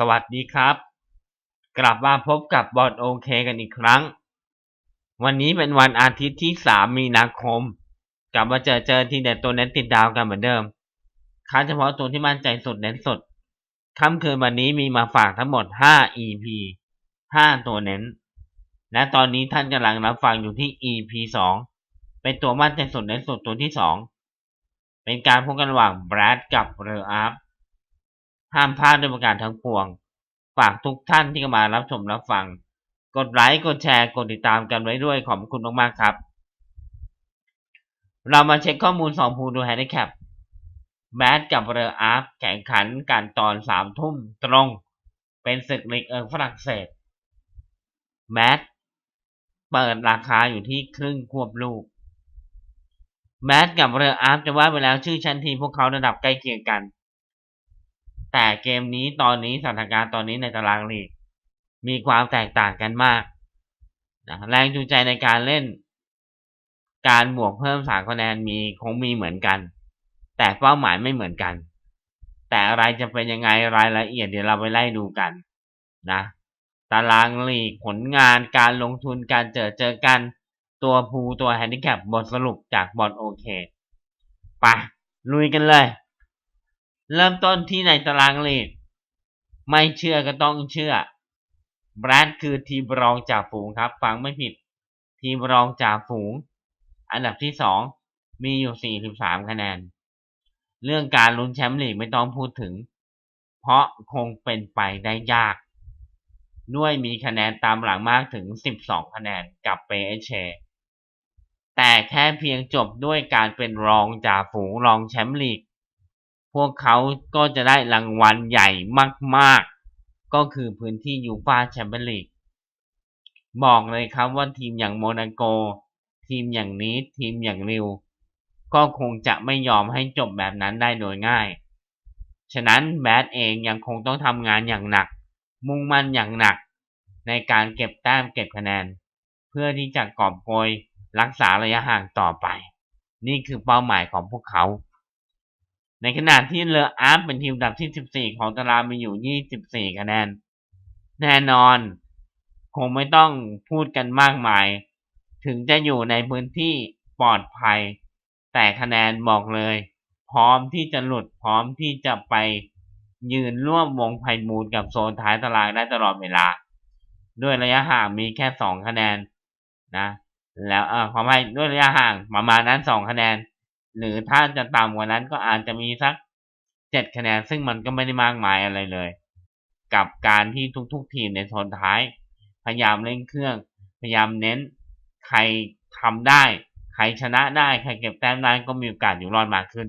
สวัสดีครับ กลับมาพบกับบอดโอเคกันอีกครั้ง วันนี้เป็นวันอาทิตย์ที่ 3 มีนาคม กลับมาเจอเจอทีเด็ดตัวเน้นติดดาวกันเหมือนเดิมค้าเฉพาะตัวที่มั่นใจสุดเน้นสุดค่ำคืนวันนี้มีมาฝากทั้งหมด 5 EP 5 ตัวเน้น และตอนนี้ท่านกำลังรับฟังอยู่ที่ EP 2 เป็นตัวมั่นใจสุดเน้นสุดตัวที่ 2 เป็นการพบกันระหว่างแบรดกับเรออาร์ ห้ามพลาดด้วยประการทั้งปวง ฝากทุกท่านที่เข้ามารับชมรับฟัง กดไลค์ กดแชร์ กดติดตามกันไว้ด้วยขอบคุณมากๆครับ เรามาเช็คข้อมูลสองภูดูแฮนด์แคปแมทกับเรืออาร์ฟแข่งขันกันตอนสามทุ่มตรง เป็นศึกลีกเอิงฝรั่งเศส แมทเปิดราคาอยู่ที่ครึ่งควบลูก แมทกับเรืออาร์ฟจะว่าไปแล้วชื่อชั้นทีมพวกเขาระดับใกล้เคียงกัน แต่เกมนี้ตอนนี้สถานการณ์ตอนนี้ในตารางลีก มีความแตกต่างกันมากนะแรงจูงใจในการเล่น การบวกเพิ่มสามคะแนนมีคงมีเหมือนกัน แต่เป้าหมายไม่เหมือนกัน แต่อะไรจะเป็นยังไงรายละเอียดเดี๋ยวเราไปไล่ดูกันนะตารางลีกผลงานการลงทุนการเจอเจอกัน ตัวภูตัวแฮนดิแคปบทสรุปจากบอลโอเคไปลุยกันเลย เริ่มต้นที่ในตารางลีก ไม่เชื่อก็ต้องเชื่อ แบรดคือทีมรองจากฝูงครับ ฟังไม่ผิด ทีมรองจากฝูง อันดับที่สองมีอยู่ 43 คะแนน เรื่องการลุ้นแชมป์ลีกไม่ต้องพูดถึง เพราะคงเป็นไปได้ยาก ด้วยมีคะแนนตามหลังมากถึง 12 คะแนนกับเปเชแต่แค่เพียงจบด้วยการเป็นรองจากฝูงรองแชมป์ลีก วกเขาก็จะได้รางวัลใหญ่มาก ๆ ก็คือพื้นที่ยูฟาแชมเปี้ยนลีกบอกเลยครับว่าทีมอย่างโมนาโก ทีมอย่างนี้ทีมอย่างริว ก็คงจะไม่ยอมให้จบแบบนั้นได้โดยง่าย ฉะนั้นแบดเองยังคงต้องทำงานอย่างหนัก มุ่งมั่นอย่างหนัก ในการเก็บแต้มเก็บคะแนน เพื่อที่จะกอบโกยรักษาระยะห่างต่อไป นี่คือเป้าหมายของพวกเขา ในขณะที่เลออาร์ฟเป็นทีมดับที่ 14 ของตารางมีอยู่ 24 คะแนน แน่นอน คงไม่ต้องพูดกันมากมาย ถึงจะอยู่ในพื้นที่ปลอดภัย แต่คะแนนบอกเลย พร้อมที่จะหลุดพร้อมที่จะไปยืนร่วมวงไพ่มูลกับโซนท้ายตารางได้ตลอดเวลา ด้วยระยะห่างมีแค่ 2 คะแนนนะ แล้วเออขอให้ด้วยระยะห่างประมาณนั้น 2 คะแนน หรือถ้าจะต่ำกว่านั้นก็อาจจะมีสักเจ็ดคะแนน ซึ่งมันก็ไม่ได้มากมายอะไรเลย กับการที่ทุกๆทีมในโซนท้าย พยายามเล่นเครื่อง พยายามเน้น ใครทำได้ ใครชนะได้ ใครเก็บแต้มได้ก็มีโอกาสอยู่รอดมากขึ้น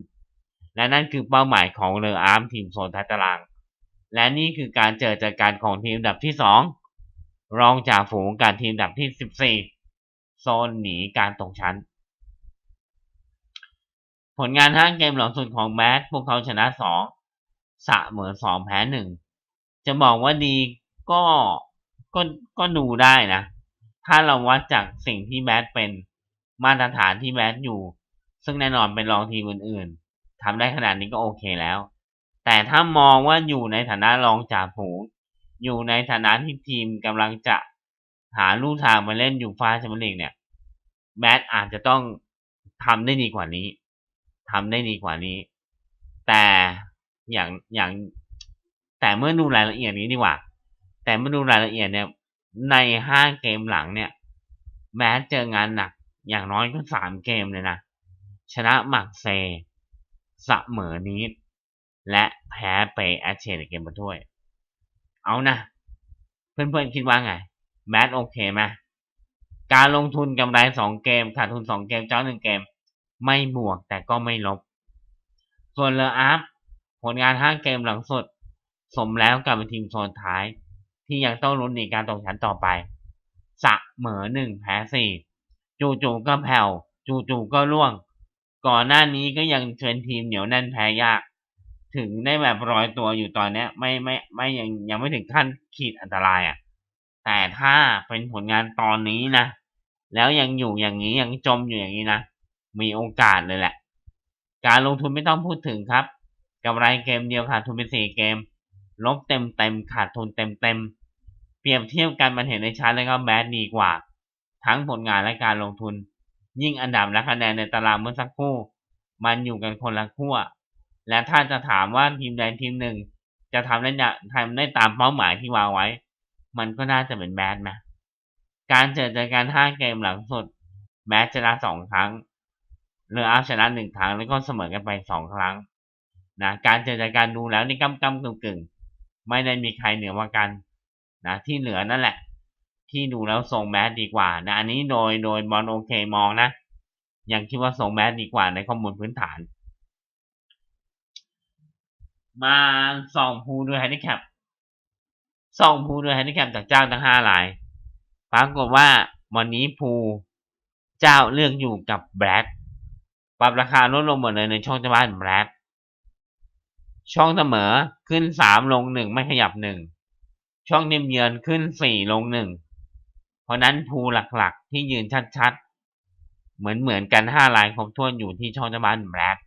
และนั่นคือเป้าหมายของเรืออาร์มทีมโซนท้ายตาราง และนี่คือการเจอจอการของทีมดับที่สองรองจากฝูงการทีมดับที่สิบสี่โซนหนีการตกชั้น ผลงานห้าเกมหลังสุดของแมทพวกเขาชนะสองสะเหมือนสองแพ้หนึ่งจะบอกว่าดีก็ก็ก็ดูได้นะ ถ้าเราวัดจากสิ่งที่แมทเป็นมาตรฐานที่แมทอยู่ ซึ่งแน่นอนเป็นรองทีมอื่นๆทำได้ขนาดนี้ก็โอเคแล้ว แต่ถ้ามองว่าอยู่ในฐานะรองจ่าฝูงอยู่ในฐานะที่ทีมกำลังจะหาลู่ทางมาเล่นอยู่ฟ้าแชมเปี้ยนลีกเนี่ยแมทอาจจะต้องทำได้ดีกว่านี้ ทำได้ดีกว่านี้ แต่อย่างอย่างแต่เมื่อดูรายละเอียดนี้ดีกว่า แต่เมื่อดูรายละเอียดเนี่ย ในห้าเกมหลังเนี่ย แม้เจองานหนัก อย่างน้อยก็สามเกมเลยนะ ชนะหมักเซเสมอนีดและแพ้เปแอชเชนเกมมาด้วย เอานะ เพื่อนๆคิดว่าไง แมทโอเคไหมการลงทุนกำไรสองเกม ขาดทุนสองเกม เจ้าหนึ่งเกม ไม่บวกแต่ก็ไม่ลบ ส่วนเลออัพผลงานห้าเกมหลังสุด สมแล้วกับเป็นทีมโซนท้าย ที่ยังต้องลุ้นในการตกชั้นต่อไปสะเหมอหนึ่งแพ้สี่จู่ๆก็แผ่วจู่ๆก็ร่วง ก่อนหน้านี้ก็ยังเชิญทีมเหนียวแน่นแพ้ยาก ถึงได้แบบรอยตัวอยู่ตอนนี้ไม่ไม่ไม่ยังยังไม่ถึงขั้นขีดอันตรายอะ่ะ แต่ถ้าเป็นผลงานตอนนี้นะ แล้วยังอยู่อย่างนี้ยังจมอยู่อย่างนี้นะ มีโอกาสเลยแหละ การลงทุนไม่ต้องพูดถึงครับกำไรเกมเดียวขาดทุนไปสี่เกม ลบเต็มเต็มขาดทุนเต็มเต็มเปรียบเทียบกันมันเห็นในชัดเลยครับแมสดีกว่า ทั้งผลงานและการลงทุน ยิ่งอันดับและคะแนนในตารางเมื่อสักครู่ มันอยู่กันคนละขั้วและถ้าจะถามว่าทีมใดทีมหนึ่ง จะทำได้ทำได้ตามเป้าหมายที่วางไว้ มันก็น่าจะเป็นแมสนะการเจอเจอกันห้าเกมหลังสุดแมสชนะสองครั้ง เรืออาร์ชนะหนึ่งครั้งแล้วก็เสมอกันไปสองครั้งนะการเจอจอกันดูแล้วนี่กำกำกึ่งกึ่งไม่ได้มีใครเหนือกว่ากันนะที่เหลือนั่นแหละ ที่ดูแล้วทรงแมสดีกว่านะอันนี้โดยโดยบอลโอเคมองนะยังคิดว่าทรงแมสดีกว่าในข้อมูลพื้นฐาน มาส่องภูด้วยแฮนดิแคปส่องภูด้วยแฮนดิแคปจากเจ้าทั้งห้ารายปรากฏว่าวันนี้ภูเจ้าเลือกอยู่กับแบล็ก ปรับราคาลดลงหมดเลยในช่องจ้าบ้านแบล็กช่องเสมอขึ้นสามลงหนึ่งไม่ขยับหนึ่งช่องนียมเยือนขึ้นสี่ลงหนึ่งเพราะนั้นภูหลักๆที่ยืนชัดๆ เหมือนเหมือนกันห้าลายครบถ้วนอยู่ที่ช่องจ้าบ้านแบล็ก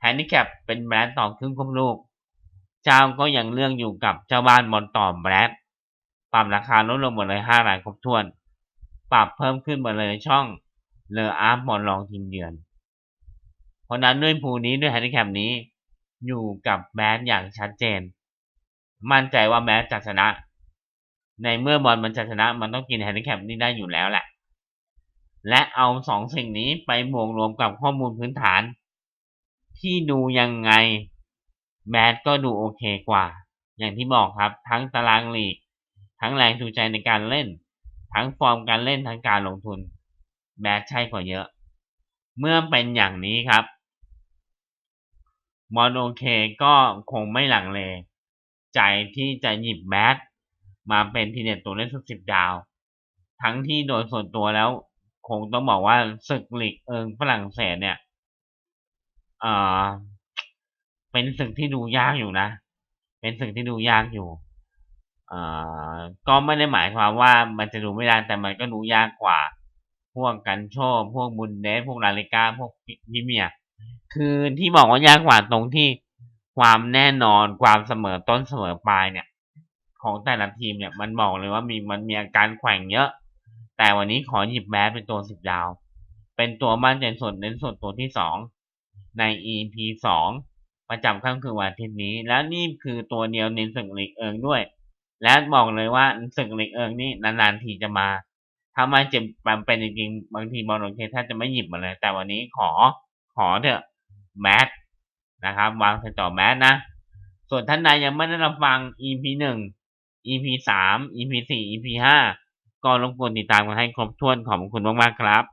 แฮนดิแคปเป็นแบรนด์ต่อครึ่งครบลูก เจ้าก็ยังเลือกอยู่กับเจ้าบ้านบอลต่อแบรนด์ปรับราคาลดลงหมดเลยห้ารายครบถ้วน ปรับเพิ่มขึ้นหมดเลยในช่อง เลออาร์ฟบอลรองทีมเยือน เพราะนั้นด้วยภูนี้ด้วยแฮนดิแคปนี้ อยู่กับแมสอย่างชัดเจน มั่นใจว่าแมสจะชนะ ในเมื่อบอลมันจะชนะ มันต้องกินแฮนดิแคปนี้ได้อยู่แล้วแหละ และเอาสองสิ่งนี้ไปบวกรวมกับข้อมูลพื้นฐาน ที่ดูยังไงแมสก็ดูโอเคกว่า อย่างที่บอกครับ ทั้งตารางลีก ทั้งแรงจูงใจในการเล่น ทั้งฟอร์มการเล่นทั้งการลงทุน แมสใช่กว่าเยอะ เมื่อเป็นอย่างนี้ครับมอนโอเคก็คงไม่หลังเล ใจที่จะหยิบแมสมาเป็นทีเด็ดตัวเล่นสุดสิบดาว ทั้งที่โดยส่วนตัวแล้ว คงต้องบอกว่าศึกลีกเอิงฝรั่งเศสเนี่ยเอ่อเป็นศึกที่ดูยากอยู่นะ เป็นศึกที่ดูยากอยู่เอ่อก็ไม่ได้หมายความว่ามันจะดูไม่ได้แต่มันก็ดูยากกว่า พวกกันโชว์พวกบุนเดสพวกลาลิกาพวกพิเมีย คือที่บอกว่ายากกว่าตรงที่ความแน่นอนความเสมอต้นเสมอปลายเนี่ย ของแต่ละทีมเนี่ยมันบอกเลยว่ามีมันมีอาการแข่งเยอะ แต่วันนี้ขอหยิบแมสเป็นตัวสิบดาว เป็นตัวมั่นใจส่วนเน้นส่วนตัวที่สองใน EP สองประจำค่ำคืนวันอาทิตย์นี้ แล้วนี่คือตัวเดียวในศึกลีกเอิงด้วย และบอกเลยว่าศึกลีกเอิงนี่นานๆทีจะมา ถ้ามาเจ็บมันเป็นจริงๆบางทีบอลโอเคถ้าจะไม่หยิบมาเลย แต่วันนี้ขอขอเถอะแมสนะครับ วางใส่ต่อแมสนะ ส่วนท่านใดยังไม่ได้รับฟัง EP หนึ่ง EP สาม EP สี่ EP ห้าก็รบกวนติดตามกันให้ครบถ้วนขอบคุณมากๆครับ